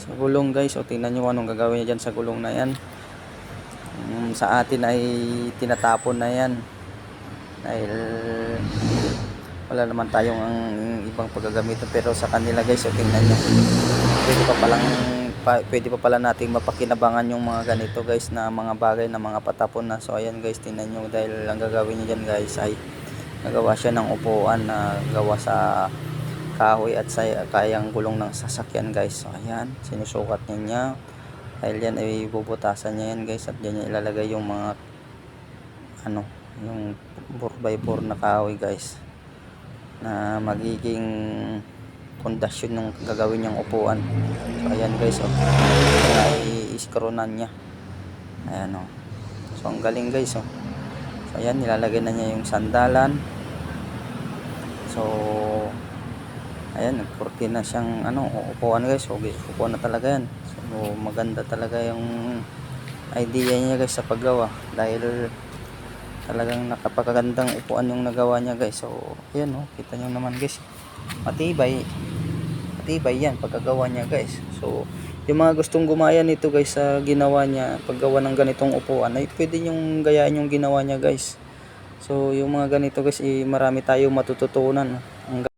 sa gulong guys. O tingnan nyo anong gagawin niya dyan sa gulong na yan. Mm, sa atin ay tinatapon na yan. Dahil wala naman tayong ang ibang paggagamitan pero sa kanila guys o tingnan nyo. Pwede pa palang pa, pwede pa pala nating mapakinabangan yung mga ganito guys na mga bagay na mga patapon na. So ayan guys tingnan nyo. Dahil ang gagawin niya dyan guys ay nagawa siya ng upuan na gawa sa kahoy at sa kayang gulong ng sasakyan guys. So ayan sinusukat niya dahil yan ay bubutasan niya yan guys at dyan niya ilalagay yung mga ano yung 4x4 na kahoy guys na magiging pundasyon ng gagawin niyang upuan. So ayan guys oh. Iskronan niya. Ayan oh. So ang galing guys oh. So ayan nilalagay na niya yung sandalan. So ayan nagkurti na siyang ano upuan guys. So upuan na talaga yan. So maganda talaga yung idea niya guys sa paggawa. Dahil talagang nakapagagandang upuan yung nagawa niya guys. So ayan oh kita niyo naman guys. Matibay. Matibay yan pagkagawa niya guys. So yung mga gustong gumaya nito guys sa ginawa niya paggawa ng ganitong upuan ay pwede nyong gayaan yung ginawa niya guys. So yung mga ganito guys eh, marami tayong matututunan. Ang